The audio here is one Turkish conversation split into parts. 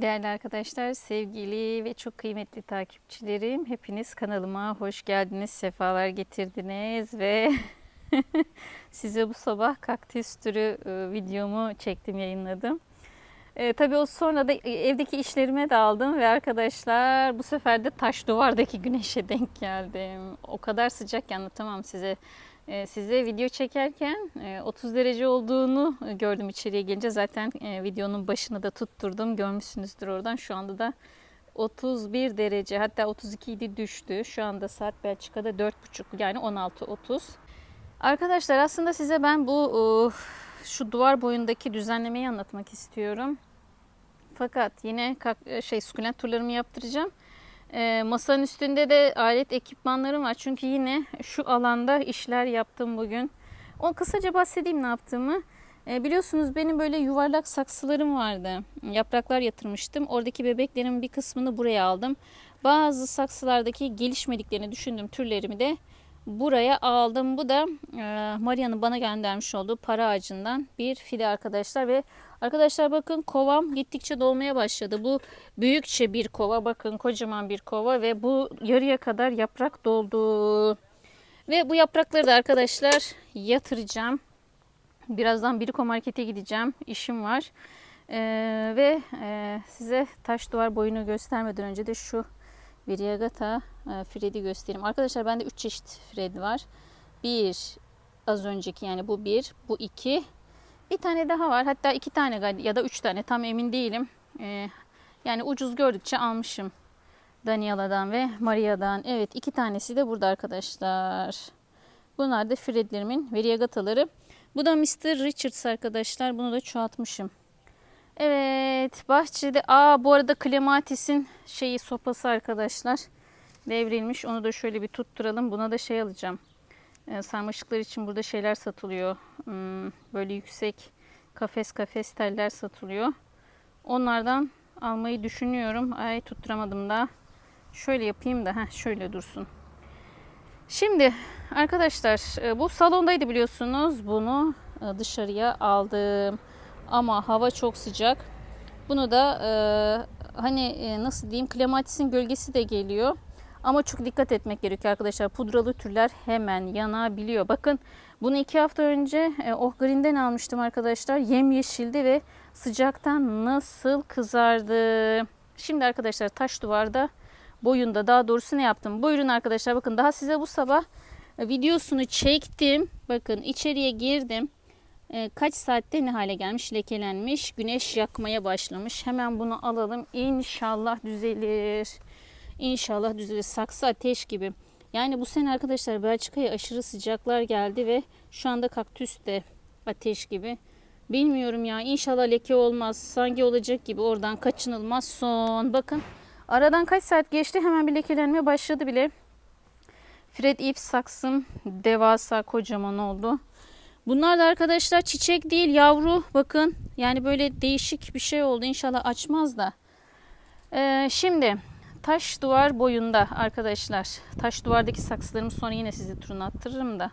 Değerli arkadaşlar, sevgili ve çok kıymetli takipçilerim, hepiniz kanalıma hoş geldiniz, sefalar getirdiniz ve size bu sabah kaktüs türü e, videomu çektim, yayınladım. E, tabii o sonra da evdeki işlerime daldım ve arkadaşlar bu sefer de taş duvardaki güneşe denk geldim. O kadar sıcak ki anlatamam size. E, size video çekerken e, 30 derece olduğunu gördüm içeriye gelince. Zaten e, videonun başını da tutturdum. Görmüşsünüzdür oradan. Şu anda da 31 derece hatta 32 idi düştü. Şu anda saat Belçika'da 4.30 yani 16.30. Arkadaşlar aslında size ben bu e, şu duvar boyundaki düzenlemeyi anlatmak istiyorum. Fakat yine şey sukulent turlarımı yaptıracağım. E, masanın üstünde de alet ekipmanlarım var. Çünkü yine şu alanda işler yaptım bugün. O kısaca bahsedeyim ne yaptığımı. E, biliyorsunuz benim böyle yuvarlak saksılarım vardı. Yapraklar yatırmıştım. Oradaki bebeklerin bir kısmını buraya aldım. Bazı saksılardaki gelişmediklerini düşündüğüm türlerimi de buraya aldım. Bu da e, Maria'nın bana göndermiş olduğu para ağacından bir fide arkadaşlar ve arkadaşlar bakın kovam gittikçe dolmaya başladı. Bu büyükçe bir kova bakın kocaman bir kova ve bu yarıya kadar yaprak doldu. Ve bu yaprakları da arkadaşlar yatıracağım. Birazdan Biriko Market'e gideceğim. İşim var. Ee, ve e, size taş duvar boyunu göstermeden önce de şu Viriagata e, Fred'i göstereyim. Arkadaşlar bende 3 çeşit Fred var. Bir az önceki yani bu bir, bu iki. Bir tane daha var. Hatta iki tane ya da üç tane tam emin değilim. Ee, yani ucuz gördükçe almışım. Daniela'dan ve Maria'dan. Evet iki tanesi de burada arkadaşlar. Bunlar da Fred'lerimin Variegataları. Bu da Mr. Richards arkadaşlar. Bunu da çoğaltmışım. Evet bahçede aa bu arada Clematis'in şeyi sopası arkadaşlar devrilmiş. Onu da şöyle bir tutturalım. Buna da şey alacağım. Ee, sarmaşıklar için burada şeyler satılıyor. Hmm, böyle yüksek kafes kafes teller satılıyor. Onlardan almayı düşünüyorum. Ay tutturamadım da. Şöyle yapayım da heh, şöyle dursun. Şimdi arkadaşlar e, bu salondaydı biliyorsunuz. Bunu e, dışarıya aldım. Ama hava çok sıcak. Bunu da e, hani e, nasıl diyeyim klimatisin gölgesi de geliyor. Ama çok dikkat etmek gerekiyor arkadaşlar. Pudralı türler hemen yanabiliyor. Bakın bunu iki hafta önce e, Oh Green'den almıştım arkadaşlar. Yem yeşildi ve sıcaktan nasıl kızardı. Şimdi arkadaşlar taş duvarda boyunda daha doğrusu ne yaptım? Buyurun arkadaşlar bakın daha size bu sabah e, videosunu çektim. Bakın içeriye girdim. E, kaç saatte ne hale gelmiş? Lekelenmiş. Güneş yakmaya başlamış. Hemen bunu alalım. İnşallah düzelir. İnşallah düzelir. Saksı ateş gibi. Yani bu sene arkadaşlar Belçika'ya aşırı sıcaklar geldi ve şu anda kaktüs de ateş gibi. Bilmiyorum ya inşallah leke olmaz. Sanki olacak gibi oradan kaçınılmaz son. Bakın aradan kaç saat geçti hemen bir lekelenmeye başladı bile. Fred Eve saksım devasa kocaman oldu. Bunlar da arkadaşlar çiçek değil yavru. Bakın yani böyle değişik bir şey oldu. İnşallah açmaz da. Ee, şimdi taş duvar boyunda arkadaşlar. Taş duvardaki saksılarımı sonra yine size turuna attırırım da.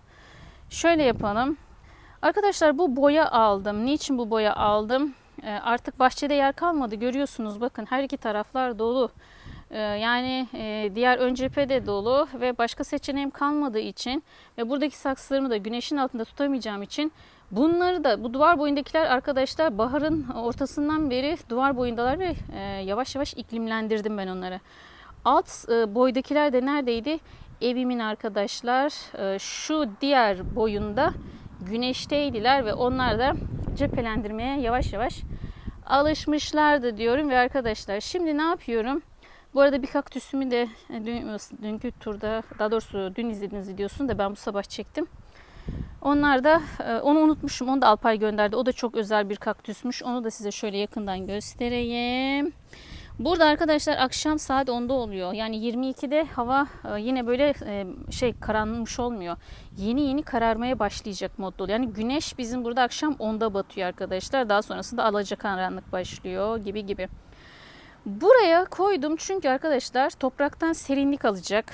Şöyle yapalım. Arkadaşlar bu boya aldım. Niçin bu boya aldım? Ee, artık bahçede yer kalmadı. Görüyorsunuz bakın her iki taraflar dolu. Ee, yani e, diğer ön cephe de dolu ve başka seçeneğim kalmadığı için ve buradaki saksılarımı da güneşin altında tutamayacağım için bunları da bu duvar boyundakiler arkadaşlar baharın ortasından beri duvar boyundalar ve e, yavaş yavaş iklimlendirdim ben onları. Alt e, boydakiler de neredeydi? Evimin arkadaşlar şu diğer boyunda güneşteydiler ve onlar da cephelendirmeye yavaş yavaş alışmışlardı diyorum ve arkadaşlar şimdi ne yapıyorum? Bu arada bir kaktüsümü de e, dün, dünkü turda daha doğrusu dün izlediğiniz videosunu da ben bu sabah çektim. Onlar da e, onu unutmuşum. Onu da Alpay gönderdi. O da çok özel bir kaktüsmüş. Onu da size şöyle yakından göstereyim. Burada arkadaşlar akşam saat 10'da oluyor. Yani 22'de hava e, yine böyle şey karanmış olmuyor. Yeni yeni kararmaya başlayacak modda oluyor. Yani güneş bizim burada akşam 10'da batıyor arkadaşlar. Daha sonrasında alacakaranlık başlıyor gibi gibi. Buraya koydum çünkü arkadaşlar topraktan serinlik alacak.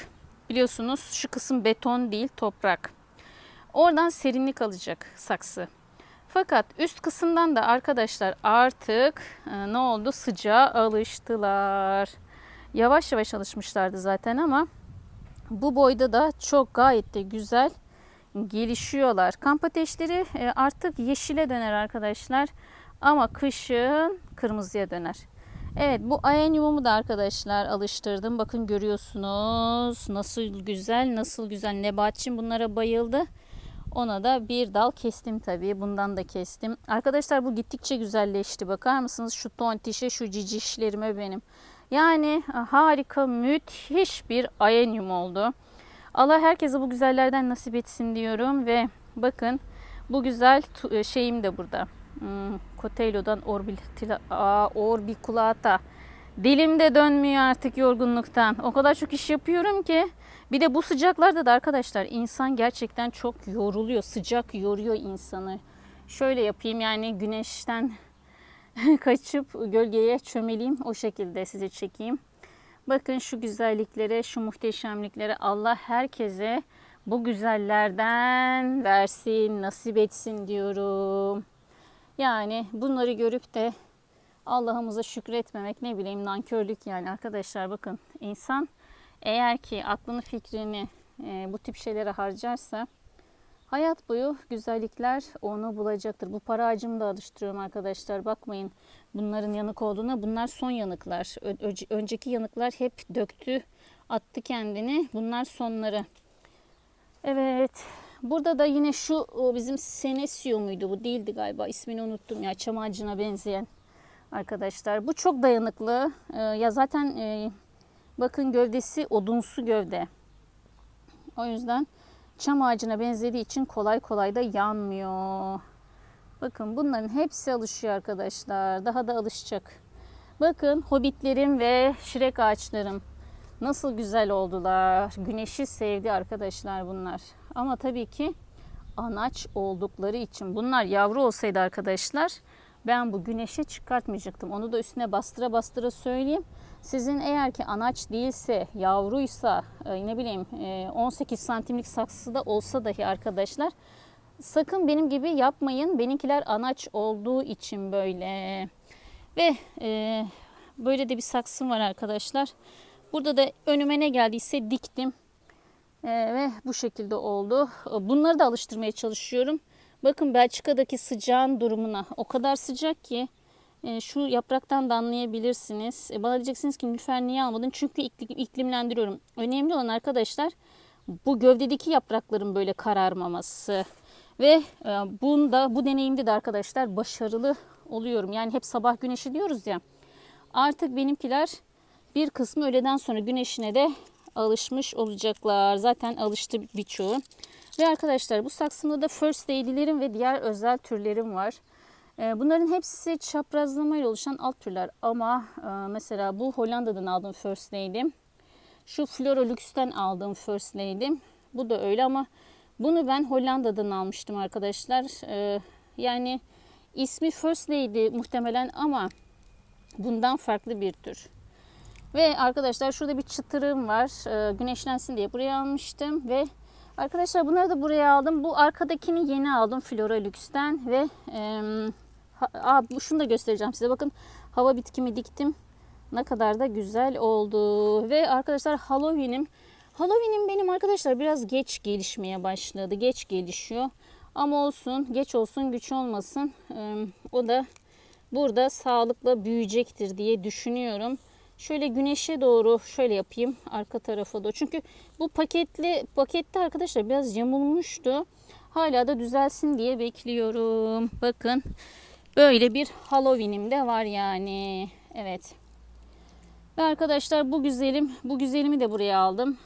Biliyorsunuz şu kısım beton değil toprak. Oradan serinlik alacak saksı. Fakat üst kısımdan da arkadaşlar artık e, ne oldu? Sıcağa alıştılar. Yavaş yavaş alışmışlardı zaten ama bu boyda da çok gayet de güzel gelişiyorlar. Kamp ateşleri e, artık yeşile döner arkadaşlar. Ama kışın kırmızıya döner. Evet bu ayenyumumu da arkadaşlar alıştırdım. Bakın görüyorsunuz nasıl güzel nasıl güzel. Nebatçım bunlara bayıldı. Ona da bir dal kestim tabii. Bundan da kestim. Arkadaşlar bu gittikçe güzelleşti. Bakar mısınız şu tontişe şu cicişlerime benim. Yani harika müthiş bir ayenyum oldu. Allah herkese bu güzellerden nasip etsin diyorum ve bakın bu güzel tu- şeyim de burada. Hmm, Cotello'dan orbitila, orbiculata. Dilim de dönmüyor artık yorgunluktan. O kadar çok iş yapıyorum ki. Bir de bu sıcaklarda da arkadaşlar insan gerçekten çok yoruluyor. Sıcak yoruyor insanı. Şöyle yapayım yani güneşten kaçıp gölgeye çömeleyim. O şekilde sizi çekeyim. Bakın şu güzelliklere, şu muhteşemliklere Allah herkese bu güzellerden versin, nasip etsin diyorum. Yani bunları görüp de Allah'ımıza şükretmemek ne bileyim nankörlük yani arkadaşlar bakın insan eğer ki aklını fikrini e, bu tip şeylere harcarsa hayat boyu güzellikler onu bulacaktır. Bu para ağacımı da alıştırıyorum arkadaşlar bakmayın bunların yanık olduğuna bunlar son yanıklar. Ö- önceki yanıklar hep döktü attı kendini bunlar sonları. Evet burada da yine şu bizim senesio muydu bu değildi galiba ismini unuttum ya çam ağacına benzeyen arkadaşlar. Bu çok dayanıklı. Ee, ya zaten e, bakın gövdesi odunsu gövde. O yüzden çam ağacına benzediği için kolay kolay da yanmıyor. Bakın bunların hepsi alışıyor arkadaşlar. Daha da alışacak. Bakın hobbitlerim ve şirek ağaçlarım nasıl güzel oldular. Güneşi sevdi arkadaşlar bunlar. Ama tabii ki anaç oldukları için bunlar yavru olsaydı arkadaşlar ben bu güneşe çıkartmayacaktım. Onu da üstüne bastıra bastıra söyleyeyim. Sizin eğer ki anaç değilse, yavruysa, e, ne bileyim e, 18 santimlik saksıda olsa dahi arkadaşlar sakın benim gibi yapmayın. Benimkiler anaç olduğu için böyle. Ve e, böyle de bir saksım var arkadaşlar. Burada da önüme ne geldiyse diktim. E, ve bu şekilde oldu. Bunları da alıştırmaya çalışıyorum. Bakın Belçika'daki sıcağın durumuna o kadar sıcak ki e, şu yapraktan da anlayabilirsiniz. E, bana diyeceksiniz ki Nilüfer niye almadın? Çünkü iklim, iklimlendiriyorum. Önemli olan arkadaşlar bu gövdedeki yaprakların böyle kararmaması. Ve e, bunda bu deneyimde de arkadaşlar başarılı oluyorum. Yani hep sabah güneşi diyoruz ya. Artık benimkiler bir kısmı öğleden sonra güneşine de alışmış olacaklar. Zaten alıştı birçoğu. Ve arkadaşlar bu saksımda da First Lady'lerim ve diğer özel türlerim var. Ee, Bunların hepsi çaprazlamayla oluşan alt türler. Ama e, mesela bu Hollanda'dan aldığım First Lady. Şu Flora Lux'ten aldığım First Lady. Bu da öyle ama bunu ben Hollanda'dan almıştım arkadaşlar. Ee, Yani ismi First Lady muhtemelen ama bundan farklı bir tür. Ve arkadaşlar şurada bir çıtırım var. Ee, güneşlensin diye buraya almıştım ve arkadaşlar bunları da buraya aldım. Bu arkadakini yeni aldım Flora Lux'ten ve e, ha, bu şunu da göstereceğim size. Bakın hava bitkimi diktim. Ne kadar da güzel oldu. Ve arkadaşlar Halloween'im Halloween'im benim arkadaşlar biraz geç gelişmeye başladı. Geç gelişiyor. Ama olsun, geç olsun, güç olmasın. Ee, o da burada sağlıkla büyüyecektir diye düşünüyorum. Şöyle güneşe doğru şöyle yapayım arka tarafa doğru. Çünkü bu paketli pakette arkadaşlar biraz yamulmuştu. Hala da düzelsin diye bekliyorum. Bakın böyle bir Halloween'im de var yani. Evet. Ve arkadaşlar bu güzelim, bu güzelimi de buraya aldım.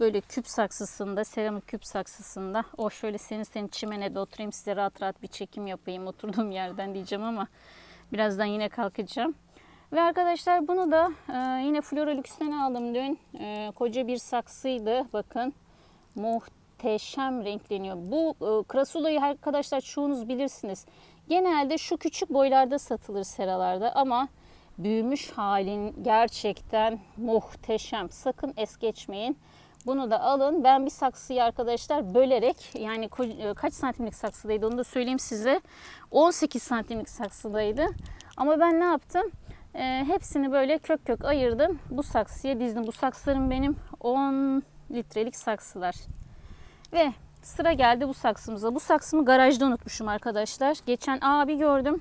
Böyle küp saksısında, seramik küp saksısında. O şöyle senin senin çimenede oturayım size rahat rahat bir çekim yapayım oturduğum yerden diyeceğim ama birazdan yine kalkacağım. Ve arkadaşlar bunu da e, yine Flora Lux'ten aldım dün. E, koca bir saksıydı. Bakın muhteşem renkleniyor. Bu e, Krasulo'yu arkadaşlar çoğunuz bilirsiniz. Genelde şu küçük boylarda satılır seralarda ama büyümüş halin gerçekten muhteşem. Sakın es geçmeyin. Bunu da alın. Ben bir saksıyı arkadaşlar bölerek yani e, kaç santimlik saksıdaydı onu da söyleyeyim size. 18 santimlik saksıdaydı. Ama ben ne yaptım? Ee, hepsini böyle kök kök ayırdım. Bu saksıya dizdim. Bu saksılarım benim 10 litrelik saksılar. Ve sıra geldi bu saksımıza. Bu saksımı garajda unutmuşum arkadaşlar. Geçen abi gördüm.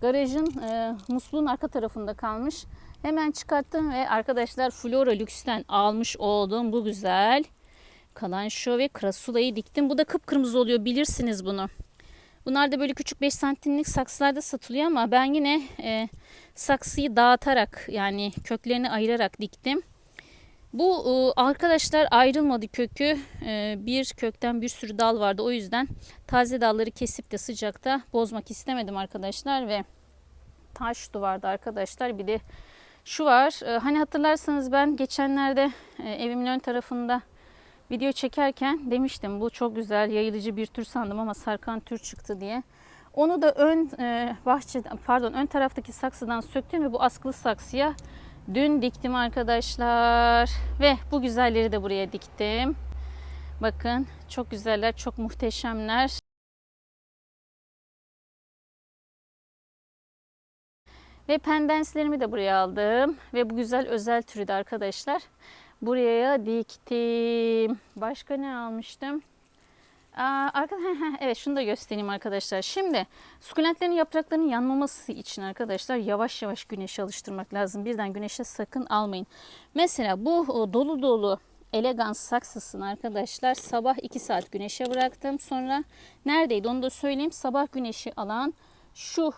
Garajın e, musluğun arka tarafında kalmış. Hemen çıkarttım ve arkadaşlar Flora Lüks'ten almış olduğum bu güzel kalanşo ve krasulayı diktim. Bu da kıpkırmızı oluyor bilirsiniz bunu. Bunlar da böyle küçük 5 santimlik saksılarda satılıyor ama ben yine e, saksıyı dağıtarak yani köklerini ayırarak diktim. Bu e, arkadaşlar ayrılmadı kökü. E, bir kökten bir sürü dal vardı. O yüzden taze dalları kesip de sıcakta bozmak istemedim arkadaşlar ve taş duvarda arkadaşlar. Bir de şu var. E, hani hatırlarsanız ben geçenlerde e, evimin ön tarafında video çekerken demiştim bu çok güzel yayılıcı bir tür sandım ama sarkan tür çıktı diye. Onu da ön e, bahçeden pardon ön taraftaki saksıdan söktüm ve bu askılı saksıya dün diktim arkadaşlar ve bu güzelleri de buraya diktim. Bakın çok güzeller, çok muhteşemler. Ve pendenslerimi de buraya aldım ve bu güzel özel türü de arkadaşlar buraya diktim. Başka ne almıştım? Aa, arka, evet şunu da göstereyim arkadaşlar. Şimdi sukulentlerin yapraklarının yanmaması için arkadaşlar yavaş yavaş güneşe alıştırmak lazım. Birden güneşe sakın almayın. Mesela bu dolu dolu elegans saksısını arkadaşlar sabah 2 saat güneşe bıraktım. Sonra neredeydi onu da söyleyeyim. Sabah güneşi alan şu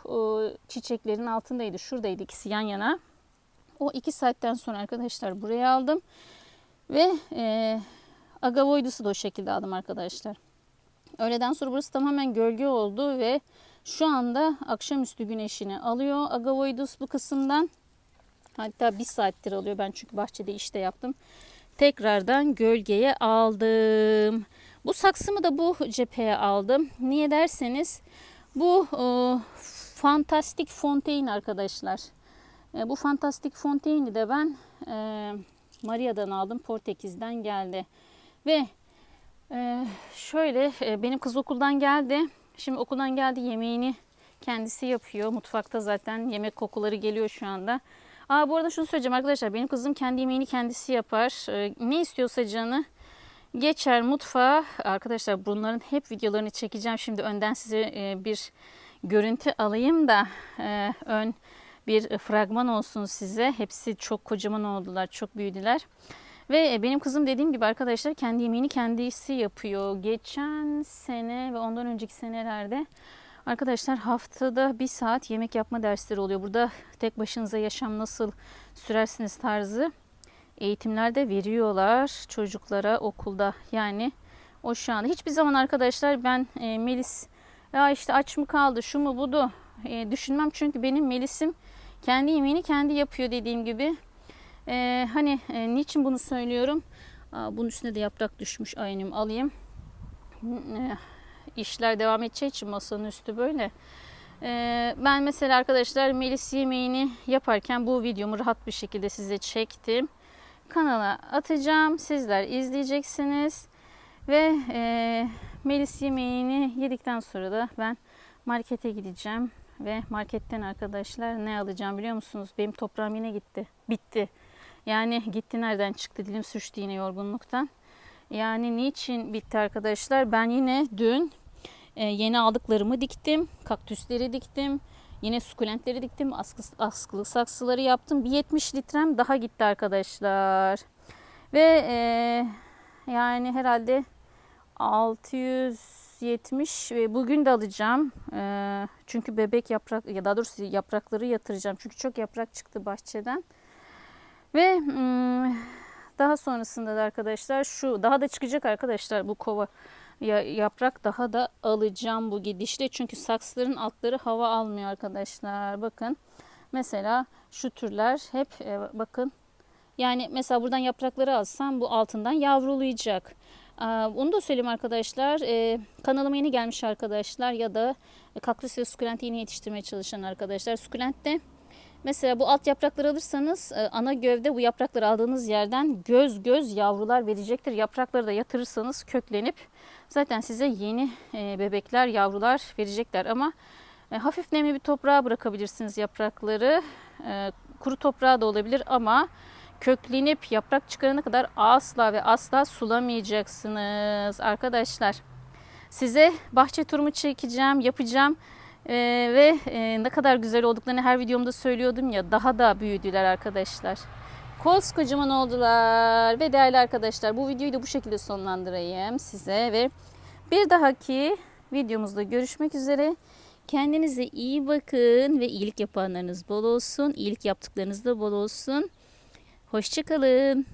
çiçeklerin altındaydı. Şuradaydı ikisi yan yana. O 2 saatten sonra arkadaşlar buraya aldım. Ve e, agavoidus'u da o şekilde aldım arkadaşlar. Öğleden sonra burası tamamen gölge oldu ve şu anda akşamüstü güneşini alıyor agavoidus bu kısımdan. Hatta bir saattir alıyor ben çünkü bahçede işte yaptım. Tekrardan gölgeye aldım. Bu saksımı da bu cepheye aldım. Niye derseniz bu e, fantastik fontein arkadaşlar. E, bu fantastik fonteini de ben e, Maria'dan aldım. Portekiz'den geldi. Ve ee, şöyle e, benim kız okuldan geldi. Şimdi okuldan geldi yemeğini kendisi yapıyor. Mutfakta zaten yemek kokuları geliyor şu anda. Aa, bu arada şunu söyleyeceğim arkadaşlar. Benim kızım kendi yemeğini kendisi yapar. Ee, ne istiyorsa canı geçer mutfağa. Arkadaşlar bunların hep videolarını çekeceğim. Şimdi önden size e, bir görüntü alayım da e, ön bir fragman olsun size. Hepsi çok kocaman oldular, çok büyüdüler. Ve benim kızım dediğim gibi arkadaşlar kendi yemeğini kendisi yapıyor. Geçen sene ve ondan önceki senelerde arkadaşlar haftada bir saat yemek yapma dersleri oluyor. Burada tek başınıza yaşam nasıl sürersiniz tarzı eğitimlerde veriyorlar çocuklara okulda. Yani o şu anda hiçbir zaman arkadaşlar ben e, Melis ya işte aç mı kaldı şu mu budu e, düşünmem çünkü benim Melis'im kendi yemeğini kendi yapıyor dediğim gibi. Ee, hani e, niçin bunu söylüyorum? Aa, bunun üstüne de yaprak düşmüş. Aynım alayım. Ee, işler devam edeceği için masanın üstü böyle. Ee, ben mesela arkadaşlar Melis yemeğini yaparken bu videomu rahat bir şekilde size çektim. Kanala atacağım. Sizler izleyeceksiniz. Ve e, Melis yemeğini yedikten sonra da ben markete gideceğim. Ve marketten arkadaşlar ne alacağım biliyor musunuz? Benim toprağım yine gitti. Bitti. Yani gitti nereden çıktı dilim sürçtü yine yorgunluktan. Yani niçin bitti arkadaşlar? Ben yine dün e, yeni aldıklarımı diktim. Kaktüsleri diktim. Yine sukulentleri diktim. Askı, askılı saksıları yaptım. Bir 70 litrem daha gitti arkadaşlar. Ve e, yani herhalde 670 ve bugün de alacağım. E, çünkü bebek yaprak ya daha doğrusu yaprakları yatıracağım. Çünkü çok yaprak çıktı bahçeden. Ve daha sonrasında da arkadaşlar şu daha da çıkacak arkadaşlar bu kova yaprak daha da alacağım bu gidişle. Çünkü saksıların altları hava almıyor arkadaşlar. Bakın mesela şu türler hep e, bakın yani mesela buradan yaprakları alsam bu altından yavrulayacak. Onu da söyleyeyim arkadaşlar. E, kanalıma yeni gelmiş arkadaşlar ya da kaktüs ve sukulent yeni yetiştirmeye çalışan arkadaşlar. Sukulent de Mesela bu alt yaprakları alırsanız e, ana gövde bu yaprakları aldığınız yerden göz göz yavrular verecektir. Yaprakları da yatırırsanız köklenip zaten size yeni e, bebekler, yavrular verecekler. Ama e, hafif nemli bir toprağa bırakabilirsiniz yaprakları. Kuru toprağa da olabilir ama köklenip yaprak çıkarana kadar asla ve asla sulamayacaksınız arkadaşlar. Size bahçe turumu çekeceğim, yapacağım. Ee, ve e, ne kadar güzel olduklarını her videomda söylüyordum ya daha da büyüdüler arkadaşlar. Koskocaman oldular ve değerli arkadaşlar bu videoyu da bu şekilde sonlandırayım size ve bir dahaki videomuzda görüşmek üzere. Kendinize iyi bakın ve iyilik yapanlarınız bol olsun. İyilik yaptıklarınız da bol olsun. Hoşçakalın.